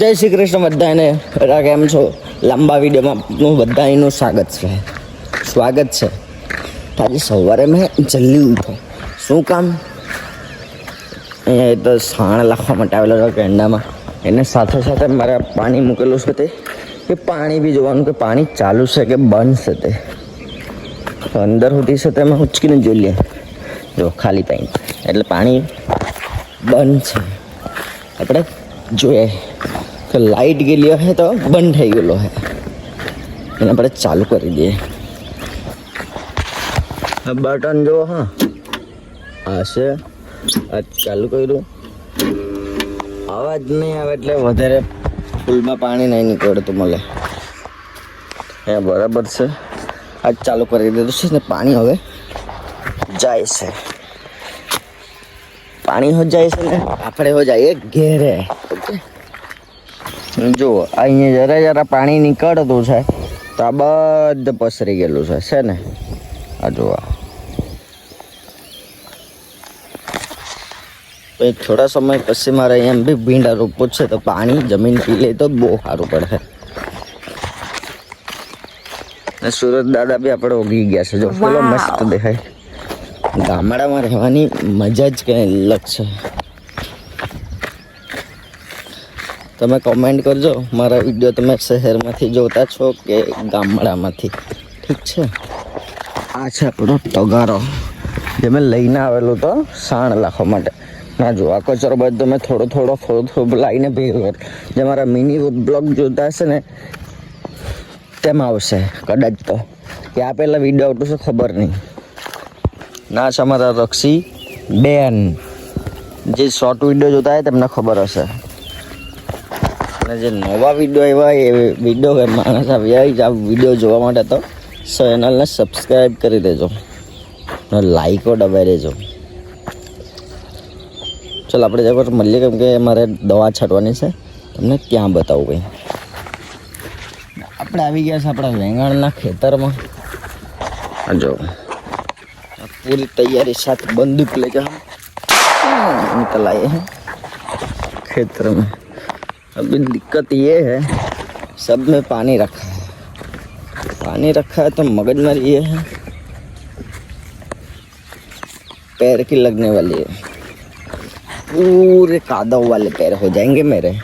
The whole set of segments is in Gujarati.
જય શ્રી કૃષ્ણ બધાને. બધા કેમ છો? લાંબા વિડીયોમાં આપનું બધાનું સ્વાગત છે. સ્વાગત છે. આજે સવારે મેં જલ્દી ઉઠો. શું કામ? એ તો સાણ લખવા માટે આવેલો હતો કેન્ડામાં એને સાથે સાથે મારે પાણી મૂકેલું છે તે. કે પાણી બી જોવાનું, કે પાણી ચાલુ છે કે બંધ છે તો. અંદર સુધી છે તેમાં ઉચકીને જોઈ લે. જો, ખાલી પાણી એટલે પાણી બંધ છે. આપણે જોઈએ. લાઈટ ગયેલી હે તો બંધ થઈ ગયેલો હે. એને આપણે ચાલુ કરી દઈએ. આ બટન જો હા. આ છે. આ ચાલુ કર્યું. અવાજ નહીં આવે એટલે વધારે ફૂલમાં પાણી નહીં નીકળતું મળે. એ બરાબર છે. આ ચાલુ કરી દીધું છે ને પાણી હવે જાય છે. પાણી હો જાય છે ને? આપણે હો જઈએ ઘેરે. ઓકે? જુઓ અહીંયા જરા જરા પાણી નીકળતું છે તો આ બધું પસરી ગયેલું છે છે ને? આ જોવા પછી થોડા સમય પછી મારે એમ બી ભીંડા રોપવું છે તો પાણી જમીન પી લે તો બહુ સારું પડે. ને સુરત દાદા બી આપણે ઉગી ગયા છે જો પેલો મસ્ત દેખાય. ગામડામાં રહેવાની મજા જ કંઈ અલગ છે. તમે કોમેન્ટ કરજો. મારા વીડિયો તમે શહેરમાંથી જોતા છો કે ગામડામાંથી? ઠીક છે? આ છે આપણો ટગારો જે મેં લઈને આવેલો તો સાણ લાખવા માટે. ના જો આ કચરો બધો મેં થોડો થોડો થોડો થોડો લાવીને ભેગો જે મારા મિની બ્લોગ જોતા હશે ને, તેમાં આવશે કદાચ તો. કે આ પહેલાં વીડિયો આવતું છે ખબર નહીં. ના છે અમારા રક્ષી બેન. જે શોર્ટ વીડિયો જોતા હોય તેમને ખબર હશે. અને જે નવા વીડિયો એવા એ વીડિયો માણસ આવ્યા જ આ વીડિયો જોવા માટે તો ચેનલને સબસ્ક્રાઈબ કરી દેજો. લાઈકો દબાવી દેજો. ચાલો, આપણે જગત મળીએ કેમ કે મારે દવા છાંટવાની છે. તમને ત્યાં બતાવું ભાઈ? આપણે આવી ગયા છે આપણા વેંગણના ખેતરમાં. જો. પૂરી તૈયારી સાથે બંદૂક લઈ ગયા. ખેતરમાં. अभी दिक्कत ये है सब में पानी रखा है पानी रखा है तो मगजमारी ये है पैर की लगने वाली है पूरे कादव वाले पैर हो जाएंगे मेरे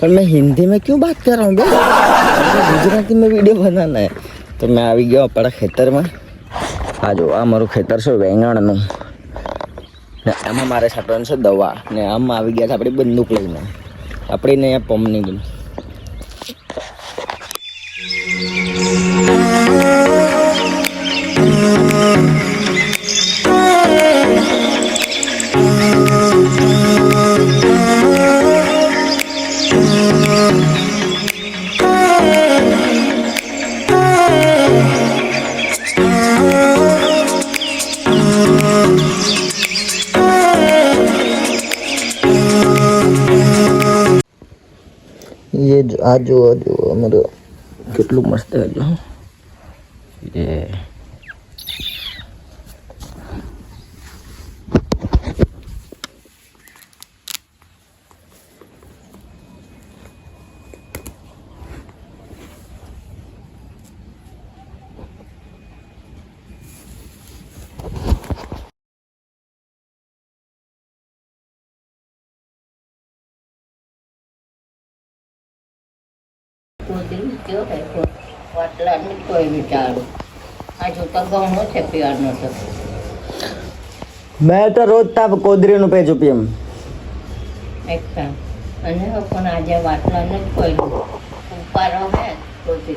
पर मैं हिंदी में क्यों बात कर रहा हूँ बे मुझे गुजराती में वीडियो बनाना है तो मैं આવી ગયો આપણા ખેતરમાં આ જો આ મારું ખેતર છે વેંગણનું ને એમાં મારે છાંટવાનું છે દવા ને આમાં આવી ગયા છે આપણી બંદૂક લઈને આપણી અહીંયા અહીંયા નહીં બંદૂક Thank जो- આ જો આ જો અમારું કેટલું મસ્ત જો. એ કોઈ ગયો હોય કોઈ વાટલાને કોઈ વિચારું. હજુ તો ઘણો છે પીવાનો તો મેં તો રોજ તાપ કોદરીનું પેજ પીએમ એકતા અને હવે પણ આજે વાટલાને જ કોઈ ઉપાડો હે કોદરી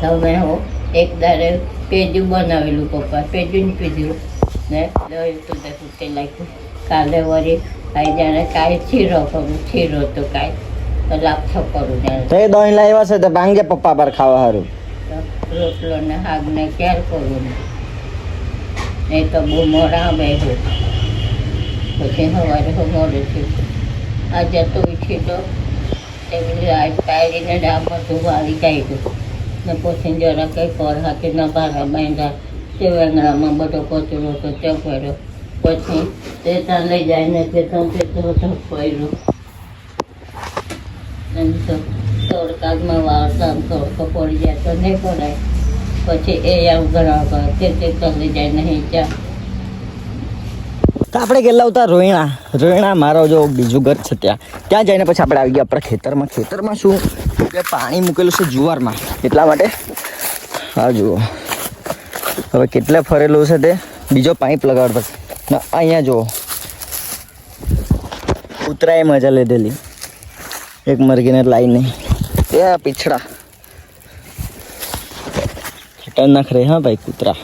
તમે હો એક દાડે પેજું બનાવેલું પપ્પા. પેજું પીધું. ને દહીં તો તે લાગ્યું. કાલે વળી જાણે કાંઈ ચીરો કરું ચીરો તો કાંઈ લાપછો કરું જાણે. તે દહીં લાવ્યા છે તો ભાંગે પપ્પા પર ખાવા સારું રોટલો ને હાગ ને ક્યારે કરું નહીં તો બહુ મોડા બેહું. પછી સવારે હું મોડું થયું. આજે તો ઉઠી તો એવી આજ પાડીને ડામર બધું વાળી કાઢ્યું. ને પછી જરા કંઈ પર હાથે ના બહાર બાંધ્યા. તે વેંગણામાં બધો કચરો તો તે કર્યો પછી તે ત્યાં લઈ જાય ને તે તો કે તો ધપાયેલું એમ તો તડકામાં વાળતા તડકો પડી જાય તો નહીં પડાય. પછી એ આવું ઘણા કરે. તે તે ત્યાં લઈ જાય નહીં ચા તો આપણે ગયેલા હતા રોયણા. રોયણા મારો જો બીજું ઘર છે ત્યાં. ત્યાં જઈને પછી આપણે આવી ગયા આપણા ખેતરમાં. ખેતરમાં શું? કે પાણી મૂકેલું છે જુવારમાં. એટલા માટે? હા, જુઓ. હવે કેટલે ફરેલું છે તે? બીજો પાઇપ લગાડતો ને અહીંયા જુઓ. કૂતરાએ મજા લીધેલી. એક મરઘીને લાઈને આ પીછડા. ખતરનાક રહે હા ભાઈ, કૂતરા.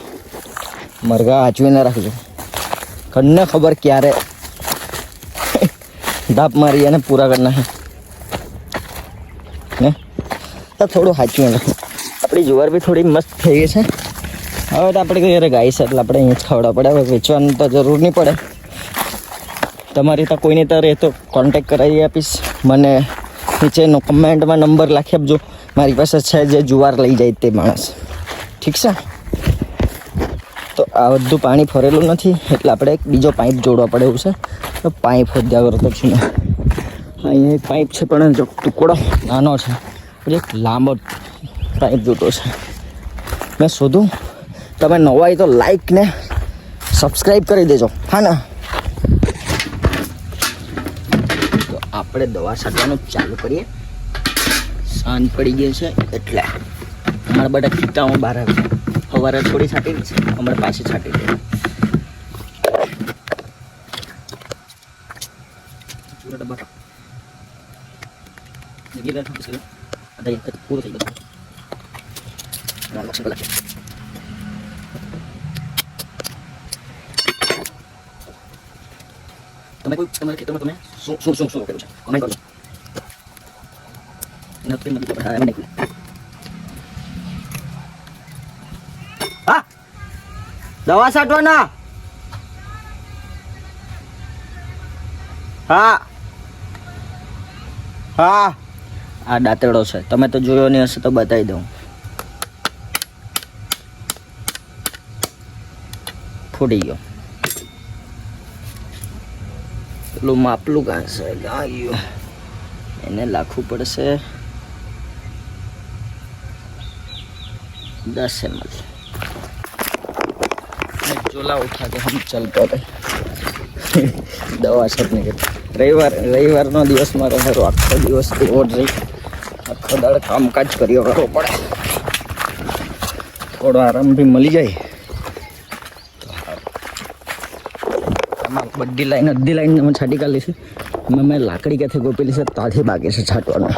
મરઘા હાચવીને રાખજો. ઘરને ખબર ક્યારે ધાપ મારી અને પૂરા કરી નાખે. ને થોડું હાચવીને રાખો. આપણી જુવાર બી થોડી મસ્ત થઈ ગઈ છે. હવે તો આપણે ઘરે ગાય છે એટલે આપણે અહીંયા જ ખવડા પડે. હવે વેચવાનું તો જરૂર નહીં પડે. તમારી તો કોઈને તો રહે તો કોન્ટેક કરાવી આપીશ. મને નીચેનો કમેન્ટમાં નંબર લખી આપજો. મારી પાસે છે જે જુવાર લઈ જાય તે માણસ. ઠીક છે? તો આ બધું પાણી ફરેલું નથી. એટલે આપણે એક બીજો પાઇપ જોડવા પડે એવું છે. તો પાઇપ હોદ્યા કરતો છું અહીંયા એક પાઇપ છે પણ જો ટુકડો નાનો છે. એક લાંબો પાઇપ જોતો છે. મેં શોધું તમે નવા તો લાઈક ને સબસ્ક્રાઈબ કરી દેજો. હા ને? તો આપણે દવા છાંટવાનું ચાલુ કરીએ. સાંજ પડી ગઈ છે એટલે અમારા બધા કીટાઓ બહાર આવે સવારે થોડી છાંટી છે હમણાં પાસે છાંટી દે પૂરું થઈ ગયું. લક્ષણ કોઈ તમારા ખેતરમાં તમે શું શું શું શું કર્યું છે કમેન્ટ કરજો નથી નથી ખબર હા એમ નહીં હા દવા છાંટવાના હા હા આ દાંતેડો છે તમે તો જોયો નહીં હશે તો બતાવી દઉં ફૂટી ગયો પેલું માપલું કાં ઘાસ ગાયું. એને લાખવું પડશે. દસ એમ ચોલા ઉઠા તો હમ ચલ પડે દવા સબ ને રવિવાર, રવિવારનો દિવસ મારો સારો, આખો દિવસ રોડ રહી. આખો દાડે કામકાજ કર્યો કરવો પડે. થોડો આરામ બી મળી જાય. બધી લાઈન અડધી લાઈન અમે છાંટી કાઢી છે. એમાં મેં લાકડી ક્યાંથી ગોપેલી છે? તાથી બાકી છે છાંટવાનું.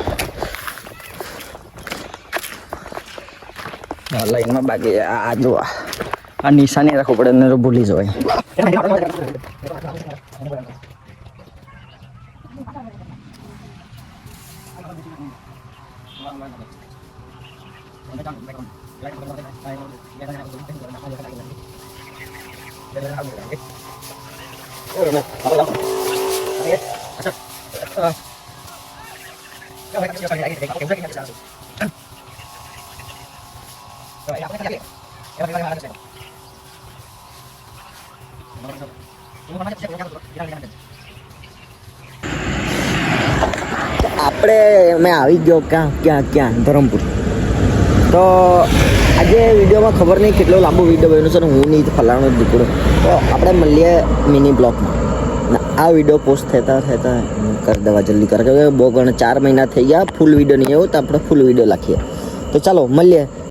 લાઈનમાં બાકી આ જો આ નિશાની રાખવું પડે ને ભૂલી જવાય. આપણે મેં આવી ગયો ક્યાં ક્યાં ક્યાં ધરમપુર તો આજે વિડીયોમાં ખબર નહીં કેટલો લાંબો વીડિયો બન્યો છે અને હું નહીં ફલાણો જ દીકરો તો આપણે મળીએ મિની બ્લોગમાં આ વીડિયો પોસ્ટ થતા થતા કરી દેવા જલ્દી કરે કે બહુ ઘણા ચાર મહિના થઈ ગયા ફૂલ વીડિયો નહીં આવ્યો તો આપણે ફૂલ વીડિયો લખીએ. તો ચાલો, મળીએ.